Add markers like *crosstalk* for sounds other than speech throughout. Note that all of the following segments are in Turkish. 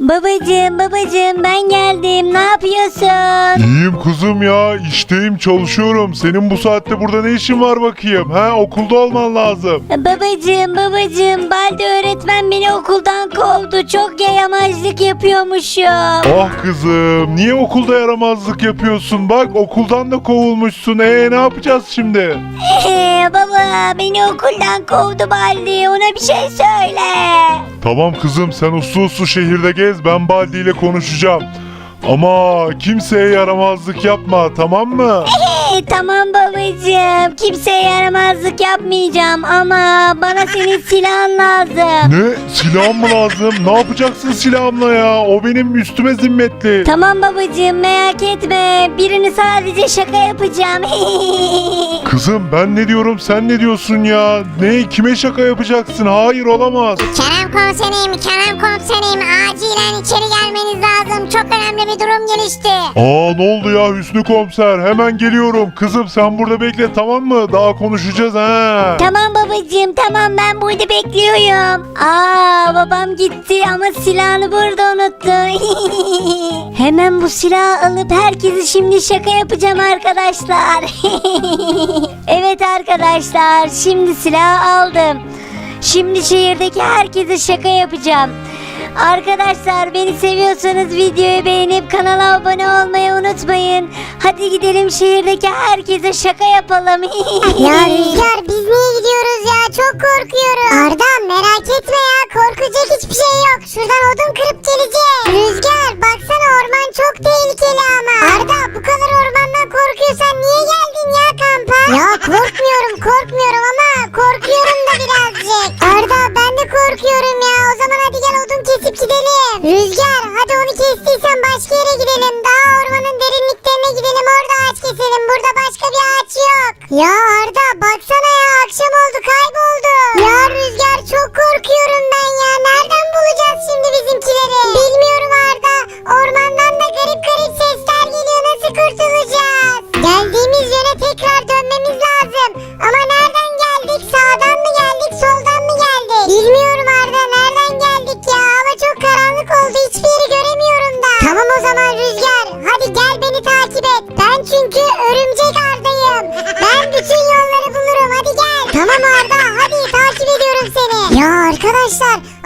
Babacığım babacığım ben geldim ne yapıyorsun? İyiyim kuzum ya işteyim çalışıyorum. Senin bu saatte burada ne işin var bakayım? Ha okulda olman lazım. Babacığım babacığım Balde öğretmen beni okuldan kovdu çok yayamazlık yapıyormuşum. Ah kızım niye okulda yaramazlık yapıyorsun? Bak okuldan da kovulmuşsun. Ee ne yapacağız şimdi? Ee, *laughs* baba beni okuldan kovdu Baldi ona bir şey söyle. Tamam kızım sen uslu uslu şehirde gez ben Baldi ile konuşacağım. Ama kimseye yaramazlık yapma tamam mı? Tamam babacığım kimseye yaramazlık yapmayacağım ama bana senin silahın lazım. Ne? Silahım mı lazım? Ne yapacaksın silahımla ya? O benim üstüme zimmetli. Tamam babacığım merak etme birini sadece şaka yapacağım. *laughs* Kızım ben ne diyorum sen ne diyorsun ya? Ne? Kime şaka yapacaksın? Hayır olamaz. Kerem komiserim, Kerem komiserim acilen içeri gelmeniz lazım. Çok önemli bir durum gelişti. Aa ne oldu ya Hüsnü komiser? Hemen geliyorum. Kızım sen burada bekle tamam mı? Daha konuşacağız ha. tamam babacığım tamam ben burada bekliyorum. Aa babam gitti ama silahını burada unuttu. *laughs* Hemen bu silahı alıp herkesi şimdi şaka yapacağım arkadaşlar. *laughs* evet arkadaşlar şimdi silahı aldım. Şimdi şehirdeki herkese şaka yapacağım. Arkadaşlar beni seviyorsanız videoyu beğenip kanala abone olmayı unutmayın. Hadi gidelim şehirdeki herkese şaka yapalım. *laughs* Ya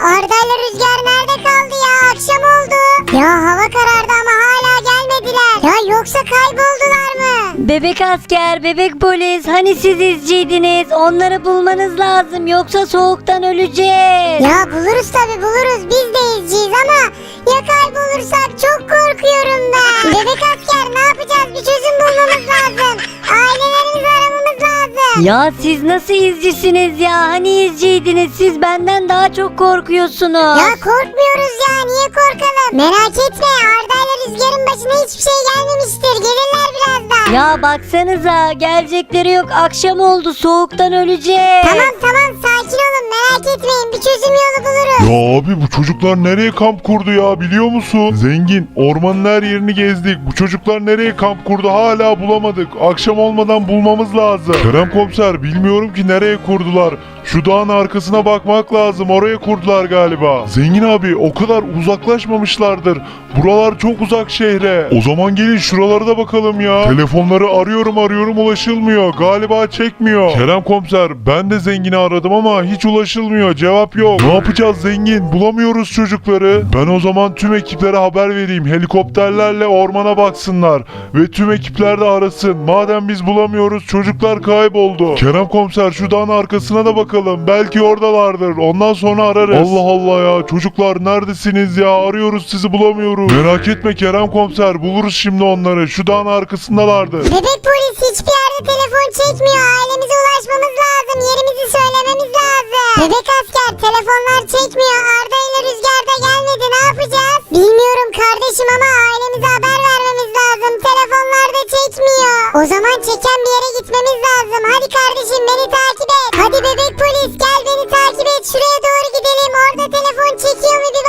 Arda ile Rüzgar nerede kaldı ya? Akşam oldu. Ya hava karardı ama hala gelmediler. Ya yoksa kayboldular mı? bebek asker, bebek polis hani siz izciydiniz? Onları bulmanız lazım yoksa soğuktan öleceğiz. Ya buluruz tabi buluruz biz de Ya siz nasıl izcisiniz ya? Hani izciydiniz? Siz benden daha çok korkuyorsunuz. Ya korkmuyoruz ya niye korkalım? Merak etme Arda ile Rüzgar'ın başına hiçbir şey gelmemiştir. Gelirler. Ya baksanıza gelecekleri yok akşam oldu soğuktan öleceğiz. Tamam tamam sakin olun merak etmeyin bir çözüm yolu buluruz. Ya abi bu çocuklar nereye kamp kurdu ya biliyor musun? Zengin ormanın her yerini gezdik. Bu çocuklar nereye kamp kurdu hala bulamadık. Akşam olmadan bulmamız lazım. Kerem komiser bilmiyorum ki nereye kurdular. Şu dağın arkasına bakmak lazım. Oraya kurdular galiba. Zengin abi o kadar uzaklaşmamışlardır. Buralar çok uzak şehre. O zaman gelin şuralara da bakalım ya. Telefonları arıyorum arıyorum ulaşılmıyor. Galiba çekmiyor. Kerem komiser ben de zengini aradım ama hiç ulaşılmıyor. Cevap yok. Ne yapacağız zengin? Bulamıyoruz çocukları. Ben o zaman tüm ekiplere haber vereyim. Helikopterlerle ormana baksınlar. Ve tüm ekipler de arasın. Madem biz bulamıyoruz çocuklar kayboldu. Kerem komiser şu dağın arkasına da bakalım. Belki oradalardır. Ondan sonra ararız. Allah Allah ya. Çocuklar neredesiniz ya? Arıyoruz sizi bulamıyoruz. Merak etme Kerem komiser. Buluruz şimdi onları. Şu dağın arkasındalardır. Bebek polis hiçbir yerde telefon çekmiyor. Ailemize ulaşmamız lazım. Yerimizi söylememiz lazım. Bebek asker telefonlar çekmiyor. Arda ile Rüzgar da gelmedi. Ne yapacağız? Bilmiyorum kardeşim ama ailemize haber vermemiz lazım. Telefonlar da çekmiyor. O zaman çeken bir yere gitmemiz lazım. Hadi kardeşim beni takip et. Hadi bebek polis gel beni takip et. Şuraya doğru gidelim. Orada telefon çekiyor mu bir.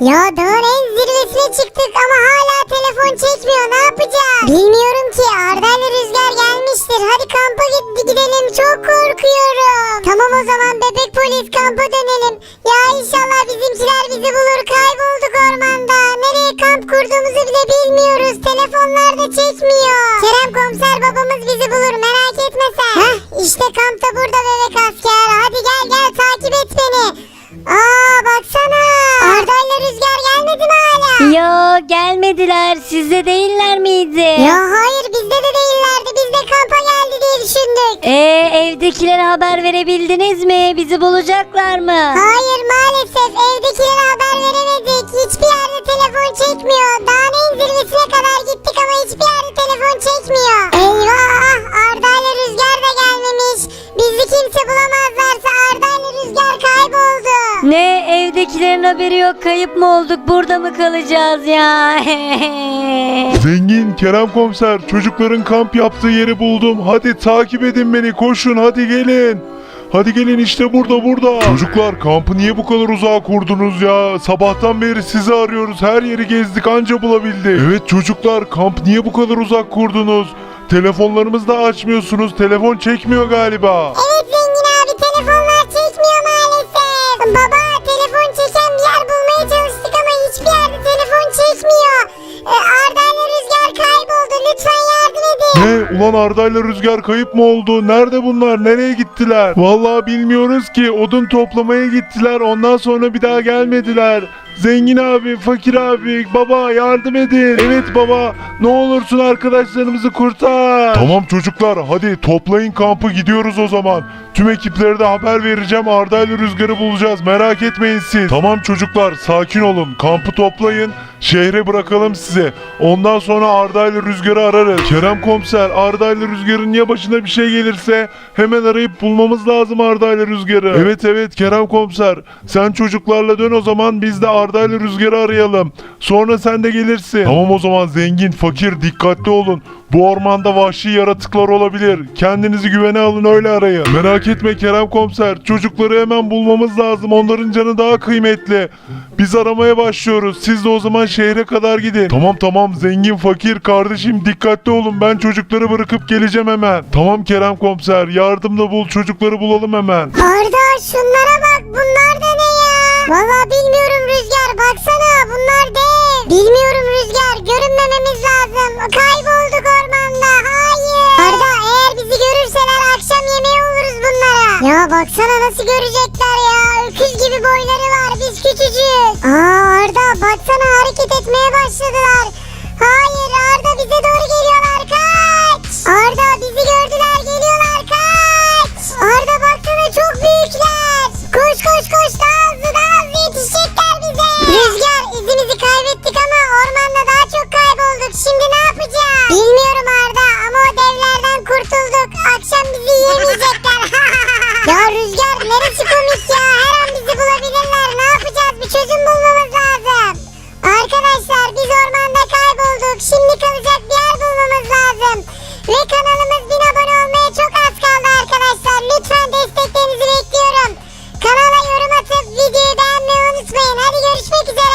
Ya dağın en zirvesine çıktık ama hala telefon çekmiyor. Ne yapacağız? Bilmiyorum ki. Arda Rüzgar gelmiştir. Hadi kampa gidelim. Çok korkuyorum. Tamam o zaman bebek polis kampa dönelim. Ya inşallah bizimkiler bizi bulur. Kaybolduk ormanda. Nereye kamp kurduğumuzu bile bilmiyoruz. Telefonlar da çekmiyor. Kerem komiser baba sizde değiller miydi? Ya hayır bizde de değillerdi. Biz de kampa geldi diye düşündük. Ee, evdekilere haber verebildiniz mi? Bizi bulacaklar mı? Hayır maalesef evdekilere haber veremedik. Hiçbir yerde telefon çekmiyor. Dağın en zirvesine kadar gittik ama hiçbir yerde telefon çekmiyor. Eyvah Arda ile Rüzgar da gelmemiş. Bizi kimse bulamazlarsa Arda ile Rüzgar kayboldu. Ne evdekilerin haberi yok kayıp mı olduk burada mı kalacağız ya? *laughs* Zengin Kerem komiser çocukların kamp yaptığı yeri buldum. Hadi takip edin beni koşun hadi gelin. Hadi gelin işte burada burada. Çocuklar kampı niye bu kadar uzağa kurdunuz ya? Sabahtan beri sizi arıyoruz. Her yeri gezdik anca bulabildik. Evet çocuklar kamp niye bu kadar uzak kurdunuz? Telefonlarımızı da açmıyorsunuz. Telefon çekmiyor galiba. Evet Ulan Arda ile Rüzgar kayıp mı oldu? Nerede bunlar? Nereye gittiler? Vallahi bilmiyoruz ki. Odun toplamaya gittiler. Ondan sonra bir daha gelmediler. Zengin abi, fakir abi, baba yardım edin. Evet baba, ne olursun arkadaşlarımızı kurtar. Tamam çocuklar, hadi toplayın kampı gidiyoruz o zaman. Tüm ekiplere de haber vereceğim. Arda ile Rüzgar'ı bulacağız. Merak etmeyin siz. Tamam çocuklar, sakin olun. Kampı toplayın. Şehre bırakalım size. Ondan sonra Arda ile Rüzgar'ı ararız. Kerem komiser, Arda ile Rüzgar'ın ya başına bir şey gelirse hemen arayıp bulmamız lazım Arda ile Rüzgar'ı. Evet evet Kerem komiser. Sen çocuklarla dön o zaman biz de Arda ile Rüzgar'ı arayalım. Sonra sen de gelirsin. Tamam o zaman zengin, fakir dikkatli olun. Bu ormanda vahşi yaratıklar olabilir. Kendinizi güvene alın öyle arayın. Merak etme Kerem komiser. Çocukları hemen bulmamız lazım. Onların canı daha kıymetli. Biz aramaya başlıyoruz. Siz de o zaman şehre kadar gidin. Tamam tamam zengin fakir kardeşim dikkatli olun. Ben çocukları bırakıp geleceğim hemen. Tamam Kerem komiser yardımda bul çocukları bulalım hemen. Arda şunlara bak bunlar da? Valla bilmiyorum Rüzgar baksana bunlar dev. Bilmiyorum Rüzgar görünmememiz lazım. Kaybolduk ormanda hayır. Arda eğer bizi görürseler akşam yemeği oluruz bunlara. Ya baksana nasıl görecekler ya. Öküz gibi boyları var biz küçücük. Aa Arda baksana hareket etmeye başladılar. Hayır Arda bize doğru geliyorlar kaç. Arda Ve kanalımız 1000 abone olmaya çok az kaldı arkadaşlar. Lütfen desteklerinizi bekliyorum. Kanala yorum atıp videoyu beğenmeyi unutmayın. Hadi görüşmek üzere.